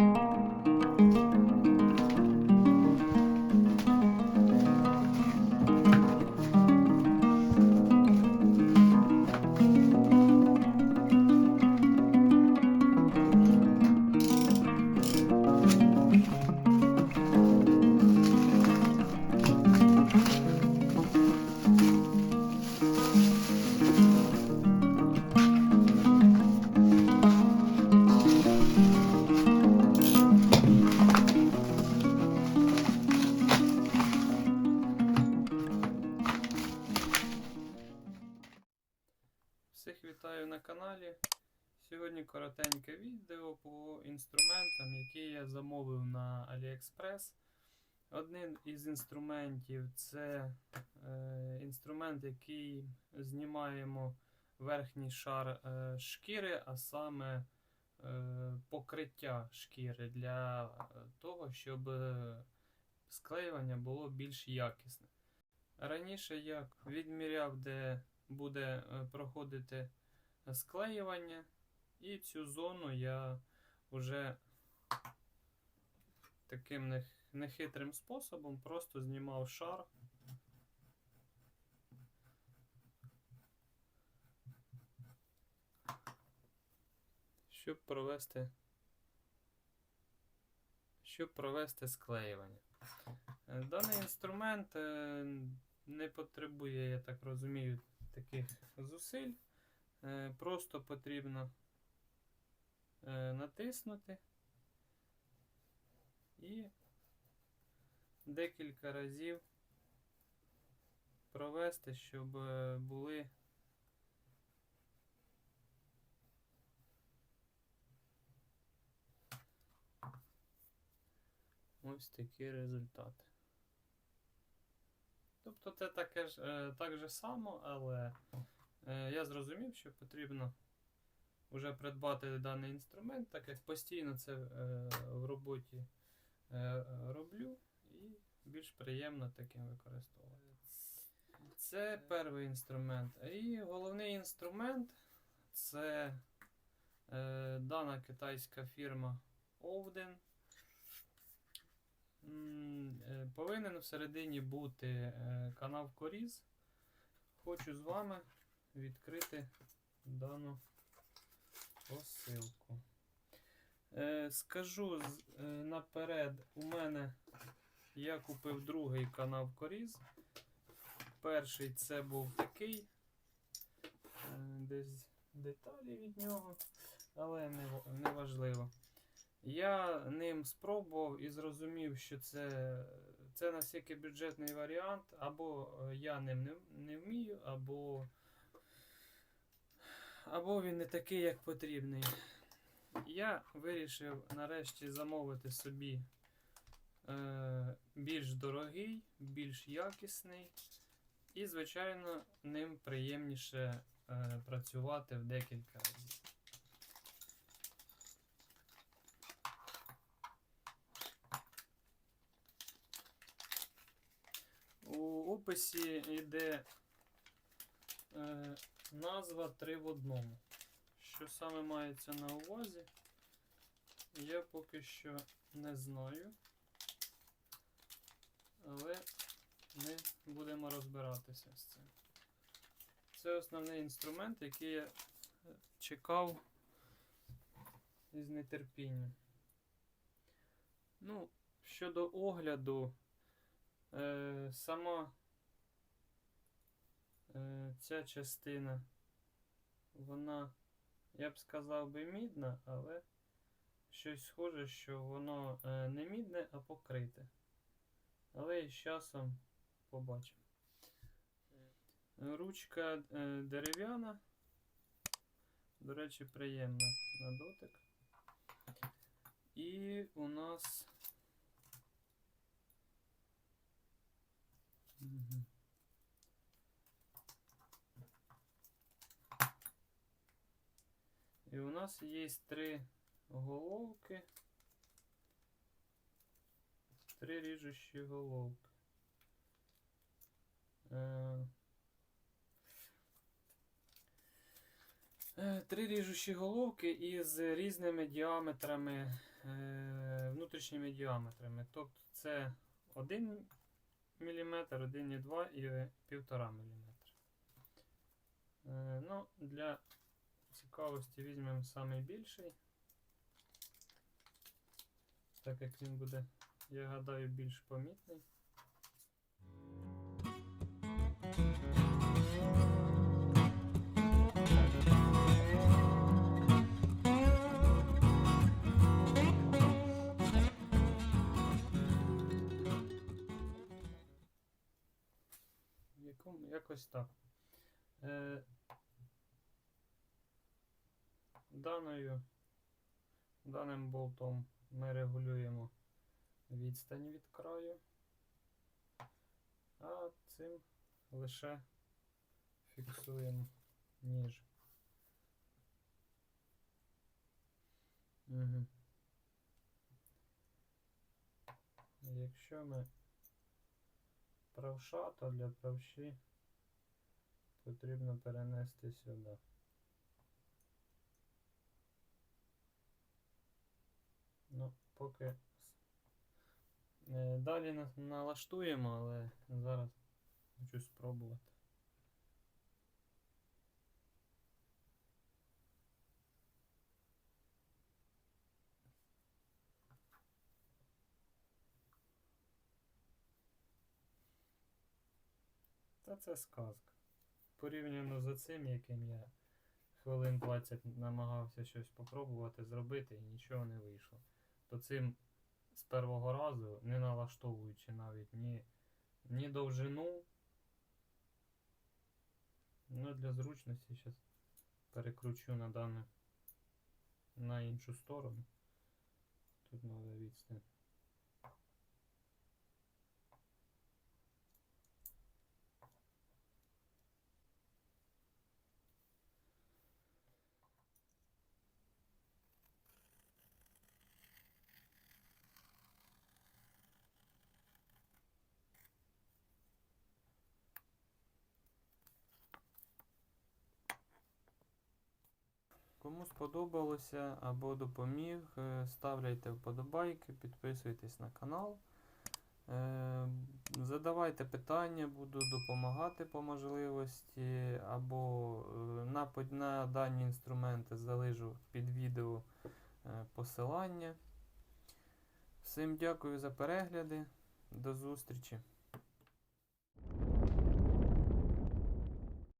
you Сьогодні коротеньке відео по інструментам, які я замовив на AliExpress. Один із інструментів це е, інструмент, який знімаємо верхній шар е, шкіри, а саме е, покриття шкіри для того, щоб е, склеювання було більш якісне. Раніше я відміряв, де буде е, проходити склеювання, і цю зону я вже таким нехитрим способом просто знімав шар. Щоб провести, щоб провести склеювання. Е, Даний інструмент е, не потребує, я так розумію, таких зусиль. Е, Просто потрібно натиснути і декілька разів провести, щоб е, були ось такі результати. Тобто це таке ж, е, так же само, але е, я зрозумів, що потрібно вже придбати даний інструмент, так як постійно це е, в роботі е, роблю і більш приємно таким використовувати. Це перший інструмент. І головний інструмент це е, дана китайська фірма е, Повинен всередині бути е, канал Коріз. Хочу з вами відкрити дану посилку. Е, Скажу е, наперед, у мене я купив другий канал Коріз. Перший це був такий. Е, Десь деталі від нього, але не, не важливо. Я ним спробував і зрозумів, що це, це настільки бюджетний варіант, або е, я ним не, не вмію, або, або він не такий, як потрібний. Я вирішив нарешті замовити собі е, більш дорогий, більш якісний, і, звичайно, ним приємніше е, працювати в декілька разів. У описі йде е, назва 3 в одному. Що саме мається на увазі, я поки що не знаю. Але ми будемо розбиратися з цим. Це основний інструмент, який я е, чекав із нетерпінням. Ну, щодо огляду, е, сама ця частина, вона, я б сказав би, мідна, але щось схоже, що воно е, не мідне, а покрите. Але з часом побачимо. Е, Ручка е, дерев'яна. До речі, приємна на дотик. І у нас. Мгм. І у нас є три головки. Три ріжущі головки. Е, е, Три ріжущі головки із різними діаметрами е, внутрішніми діаметрами. Тобто це 1 мм, 1,2 і 1,5 мм. Ну, для цікавості візьмемо найбільший. Так як він буде, я гадаю, більш помітний. Якось так. Е, даною, даним болтом ми регулюємо відстань від краю, а цим лише фіксуємо ніж. Угу. Якщо ми правша, то для правші потрібно перенести сюди. Ну, поки е, далі на- налаштуємо, але зараз хочу спробувати. Та це сказка. Порівняно з цим, яким я хвилин 20 намагався щось попробувати зробити і нічого не вийшло. То цим з першого разу, не налаштовуючи навіть ні, ні довжину. Ну, для зручності зараз перекручу на дану на іншу сторону. Тут треба відстань. Кому сподобалося або допоміг, е, ставляйте вподобайки, підписуйтесь на канал. Е, Задавайте питання, буду допомагати по можливості, або е, на, на дані інструменти залишу під відео посилання. Всім дякую за перегляди. До зустрічі!